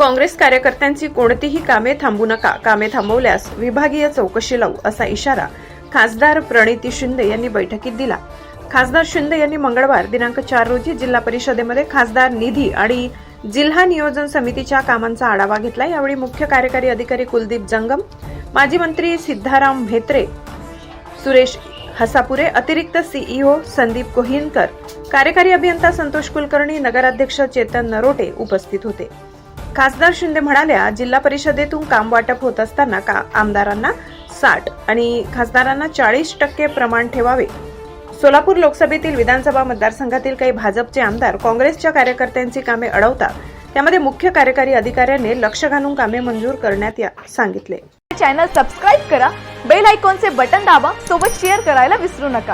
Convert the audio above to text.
काँग्रेस कार्यकर्त्यांची कोणतीही कामे थांबू नका. कामे थांबवल्यास विभागीय चौकशी लावू असा इशारा खासदार प्रणिती शिंदे यांनी बैठकीत दिला. खासदार शिंदे यांनी मंगळवार दिनांक चार रोजी जिल्हा परिषदेमध्ये खासदार निधी आणि जिल्हा नियोजन समितीच्या कामांचा आढावा घेतला. यावेळी मुख्य कार्यकारी अधिकारी कुलदीप जंगम माजी मंत्री सिद्धाराम म्हेत्रे सुरेश हसापुरे अतिरिक्त सीईओ संदीप कोहिनकर कार्यकारी अभियंता संतोष कुलकर्णी नगराध्यक्ष चेतन नरोटे उपस्थित होते. खासदार शिंदे म्हणाल्या जिल्हा परिषदेतून काम वाटप होत असताना का आमदारांना साठ आणि खासदारांना चाळीस टक्के प्रमाण ठेवावे? सोलापूर लोकसभेतील विधानसभा मतदारसंघातील काही भाजपचे आमदार काँग्रेसच्या कार्यकर्त्यांची कामे अडवतात त्यामध्ये मुख्य कार्यकारी अधिकाऱ्याने लक्ष घालून कामे मंजूर करण्यात या- सांगितले. चॅनल सबस्क्राईब करा बेल आयकॉनचे बटन दाबा सोबत शेअर करायला विसरू नका.